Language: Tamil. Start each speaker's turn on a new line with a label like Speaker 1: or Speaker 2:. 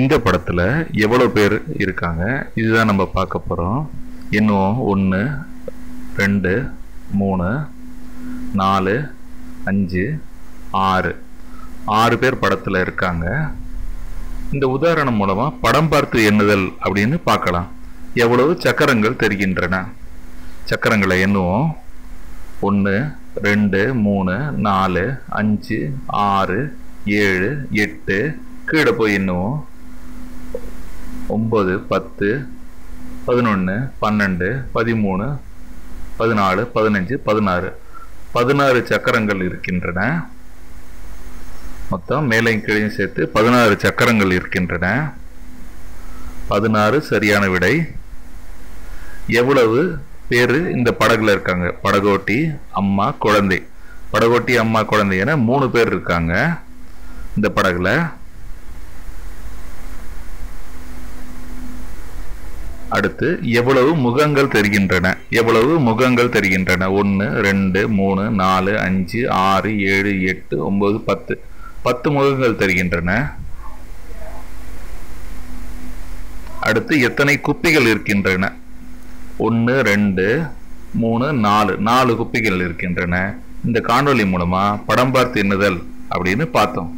Speaker 1: இந்த படத்தில் எவ்வளோ பேர் இருக்காங்க? இதுதான் நம்ம பார்க்க போகிறோம் இன்னும் ஒன்று ரெண்டு மூணு நாலு அஞ்சு ஆறு. ஆறு பேர் படத்தில் இருக்காங்க. இந்த உதாரணம் மூலமாக படம் பார்த்து எண்ணுதல் அப்படின்னு பார்க்கலாம். எவ்வளவு சக்கரங்கள் தெரிகின்றன? சக்கரங்களை எண்ணுவோம். ஒன்று ரெண்டு மூணு நாலு அஞ்சு ஆறு ஏழு எட்டு. கீழே போய் எண்ணுவோம். ஒம்பது பத்து பதினொன்று பன்னெண்டு பதிமூணு பதினாலு பதினஞ்சு பதினாறு. பதினாறு சக்கரங்கள் இருக்கின்றன. மொத்தம் மேலையும் கீழையும் சேர்த்து பதினாறு சக்கரங்கள் இருக்கின்றன. பதினாறு சரியான விடை. எவ்வளவு பேர் இந்த படகுல இருக்காங்க? படகோட்டி அம்மா குழந்தை. படகோட்டி அம்மா குழந்தை என மூணு பேர் இருக்காங்க இந்த படகுல. அடுத்து எவ்வளவு முகங்கள் தெரிகின்றன? எவ்வளவு முகங்கள் தெரிகின்றன? ஒன்று ரெண்டு மூணு நாலு அஞ்சு ஆறு ஏழு எட்டு ஒம்பது பத்து. பத்து முகங்கள் தெரிகின்றன. அடுத்து எத்தனை குப்பிகள் இருக்கின்றன? ஒன்று ரெண்டு மூணு நாலு. நாலு குப்பிகள் இருக்கின்றன. இந்த காணொலி மூலமாக படம் பார்த்து எண்ணுதல் அப்படின்னு பார்த்தோம்.